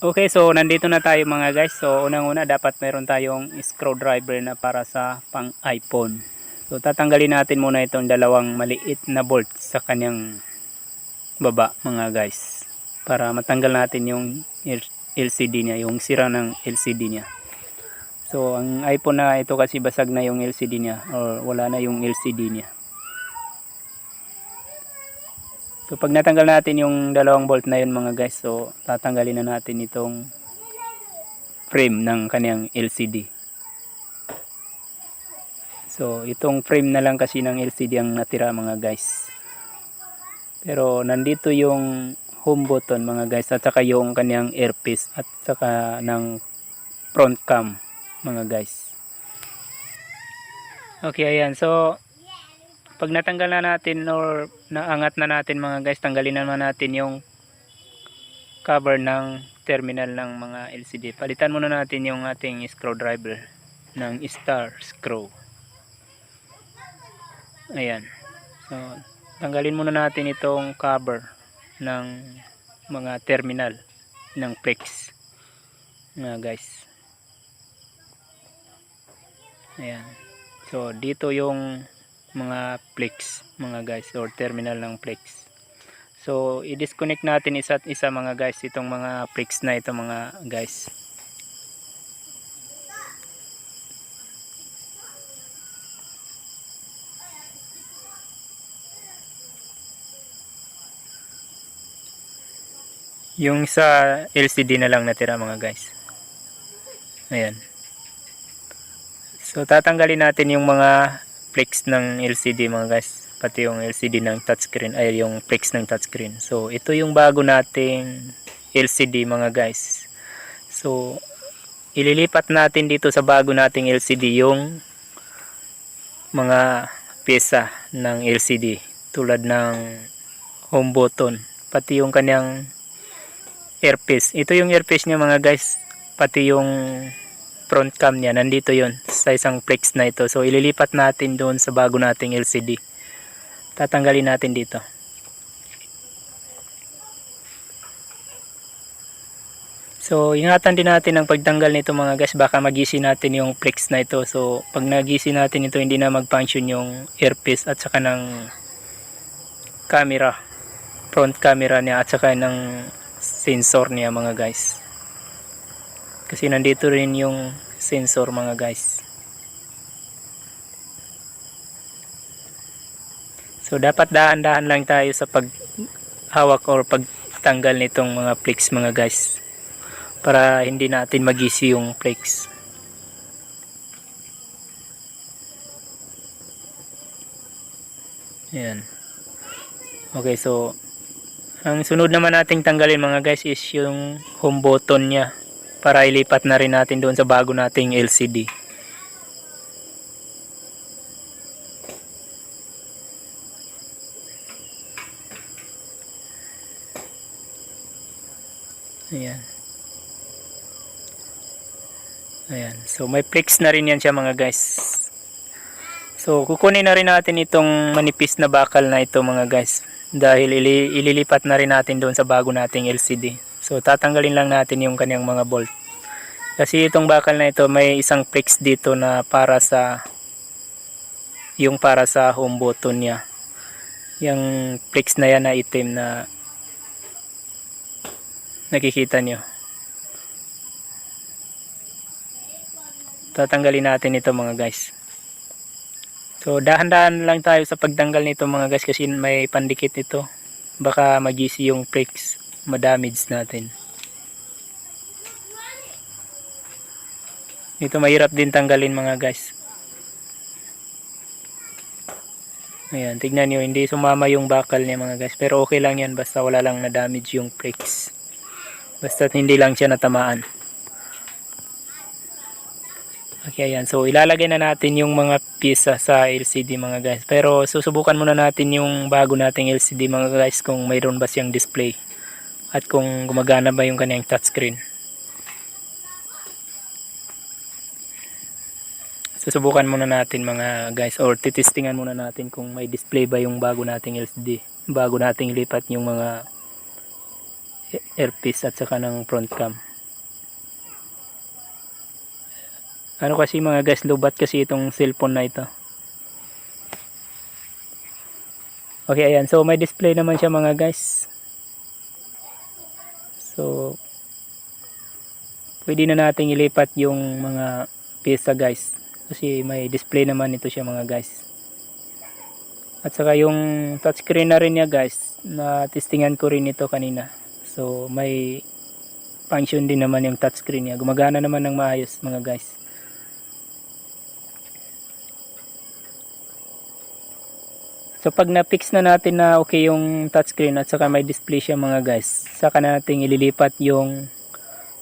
Okay, so nandito na tayo mga guys. So unang-una dapat meron tayong screwdriver na para sa pang iPhone. So tatanggalin natin muna itong dalawang maliit na bolt sa kanyang baba mga guys. Para matanggal natin yung LCD niya, yung sira ng LCD niya. So ang iPhone na ito kasi basag na yung LCD niya or wala na yung LCD niya. So pag natanggal natin yung dalawang bolt na yun mga guys, so tatanggalin na natin itong frame ng kanyang LCD. So itong frame na lang kasi ng LCD ang natira mga guys. Pero nandito yung home button mga guys at saka yung kanyang earpiece at saka ng front cam mga guys. Okay, ayan. So pag natanggal na natin or naangat na natin mga guys, tanggalin naman natin yung cover ng terminal ng mga LCD. Palitan muna natin yung ating screwdriver ng star screw. Ayan. So, tanggalin muna natin itong cover ng mga terminal ng flex. Mga guys. Ayan. So, dito yung mga flex mga guys or terminal ng flex so i-disconnect natin isa't isa mga guys itong mga flex na ito mga guys. Yung sa LCD na lang natira mga guys. Ayan. So tatanggalin natin yung mga flex ng LCD mga guys. Pati yung LCD ng touchscreen ay yung flex ng touchscreen. So ito yung bago nating LCD mga guys. So ililipat natin dito sa bago nating LCD yung mga pyesa ng LCD tulad ng home button pati yung kanyang earpiece. Ito yung earpiece niya mga guys pati yung front cam niya nandito yon sa isang flex na ito. So ililipat natin doon sa bago nating LCD tatanggalin natin dito. So ingatan din natin ang pagtanggal nito mga guys. Baka magisi natin yung flex na ito. So pag nagisi natin ito hindi na mag-function yung earpiece at saka ng camera. Front camera niya at saka ng sensor niya mga guys kasi nandito rin yung sensor mga guys. So dapat dahan-dahan lang tayo sa paghawak or pagtanggal nitong mga flex mga guys. Para hindi natin magisi yung flex Ayan. Okay, so ang sunod naman nating tanggalin mga guys is yung home button niya para ilipat na rin natin doon sa bago nating LCD. Ayan. Ayan. So may flex na rin yan siya mga guys. So kukunin na rin natin itong manipis na bakal na ito mga guys. Dahil ili ililipat na rin natin doon sa bago nating LCD. So tatanggalin lang natin yung kanyang mga bolt. Kasi itong bakal na ito may isang flex dito na para sa yung para sa home button niya. Yung flex na yan na itim na nakikita nyo. Tatanggalin natin ito mga guys. So dahan-dahan lang tayo sa pagtanggal nito mga guys kasi may pandikit ito. Baka magisi yung flex, madamage natin. Ito mahirap din tanggalin mga guys. Ayan, tignan nyo, hindi sumama yung bakal niya mga guys. Pero okay lang yan, basta wala lang na-damage yung flex. Basta hindi lang siya natamaan. Okay, ayan. So, ilalagay na natin yung mga pyesa sa LCD mga guys. Pero, susubukan muna natin yung bago nating LCD mga guys kung mayroon ba siyang display at kung gumagana ba yung kanyang touchscreen. Susubukan muna natin mga guys or titestingan muna natin kung may display ba yung bago nating LCD bago nating lipat yung mga airpiece at saka ng front cam. Ano kasi mga guys, lubat kasi itong cellphone na ito. Okay, ayan. So, may display naman siya mga guys. So, pwede na nating ilipat yung mga pyesa guys. Kasi may display naman ito siya mga guys. At saka yung touchscreen na rin niya guys, na testingan ko rin ito kanina. So, may function din naman yung touchscreen niya. Gumagana naman ng maayos mga guys. So pag na-fix na natin na okay yung touchscreen at saka may display siya mga guys, saka na natin ililipat yung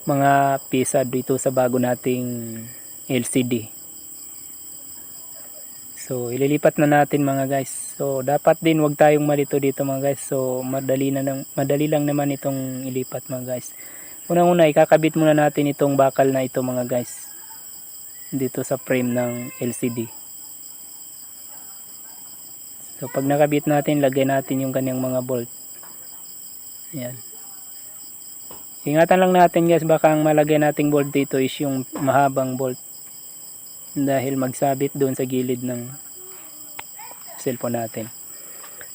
mga pisa dito sa bago nating LCD. So ililipat na natin mga guys. So dapat din wag tayong malito dito mga guys. So madali na lang, madali lang naman itong ilipat mga guys. Unang-una ikakabit muna natin itong bakal na ito mga guys. Dito sa frame ng LCD. So pag nakabit natin, lagay natin yung kanyang mga bolt. Ayan. Ingatan lang natin guys, baka ang malagay nating bolt dito is yung mahabang bolt. Dahil magsabit doon sa gilid ng cellphone natin.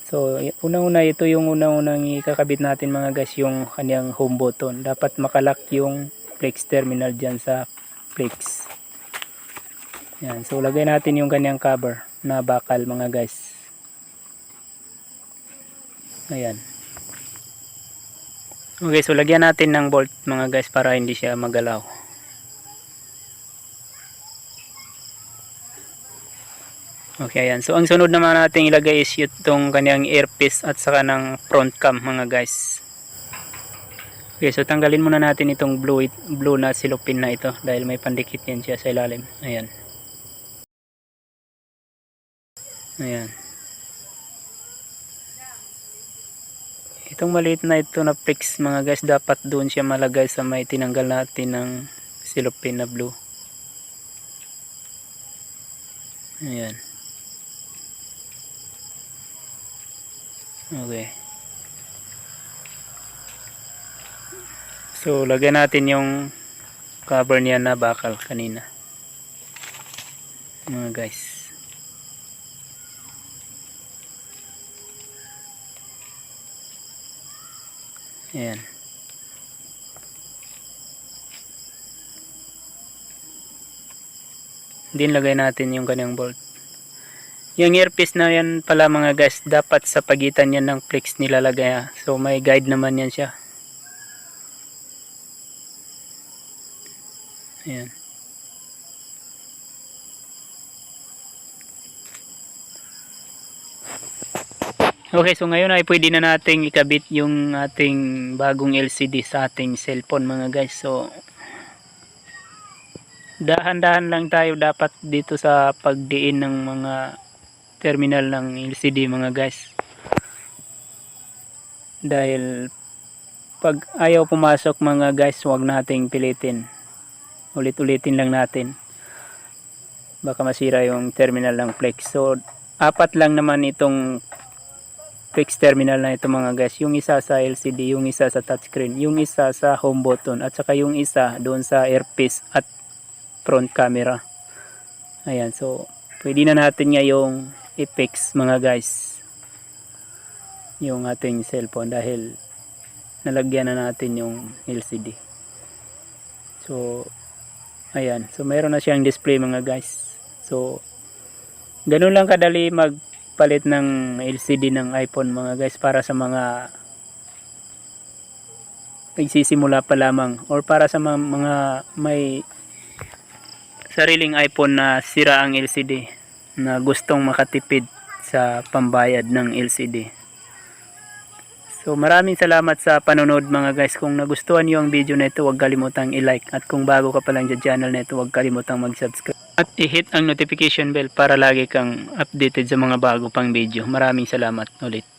So, unang-una ito yung unang-unang ikakabit natin mga guys, yung kanyang home button. Dapat makalak yung flex terminal dyan sa flex. Yan. So, lagay natin yung kanyang cover na bakal mga guys. Ayan. Okay, so lagyan natin ng bolt mga guys para hindi siya magalaw. Okay, ayan. So, ang sunod naman natin ilagay is itong kanyang earpiece at saka ng front cam mga guys. Okay, so tanggalin muna natin itong blue, blue na silupin na ito dahil may pandikit yan siya sa ilalim. Ayan. Ayan. Itong maliit na ito na fix mga guys, dapat doon siya malagay sa may tinanggal natin ng silupin na blue. Ayan. Okay. So, lagyan natin yung cover niya na bakal kanina. Mga guys. Ayan. Din lagay natin yung kanyang bolt. Yung earpiece na yan pala mga guys, dapat sa pagitan yan ng flex nilalagay. ha. So may guide naman yan siya. Ayan. Okay, so ngayon ay pwede na nating ikabit yung ating bagong LCD sa ating cellphone mga guys. So dahan-dahan lang tayo dapat dito sa pagdiin ng mga terminal ng LCD mga guys. Dahil pag ayaw pumasok mga guys, huwag nating pilitin. Ulit-ulitin lang natin. Baka masira yung terminal ng flex. So apat lang naman itong fixed terminal na ito mga guys. Yung isa sa LCD, yung isa sa touchscreen, yung isa sa home button, at saka yung isa doon sa earpiece at front camera. Ayan, so pwede na natin ngayong i-fix mga guys yung ating cellphone dahil nalagyan na natin yung LCD. So, ayan. So, mayroon na siyang display mga guys. So, ganun lang kadali magpalit ng LCD ng iPhone mga guys para sa mga nagsisimula pa lamang or para sa mga, mga may sariling iPhone na sira ang LCD na gustong makatipid sa pambayad ng LCD. So maraming salamat sa panonood mga guys. Kung nagustuhan niyo ang video na ito, huwag kalimutang i-like. At kung bago ka pa lang sa channel na ito, huwag kalimutang mag-subscribe. At i-hit ang notification bell para lagi kang updated sa mga bago pang video. Maraming salamat ulit.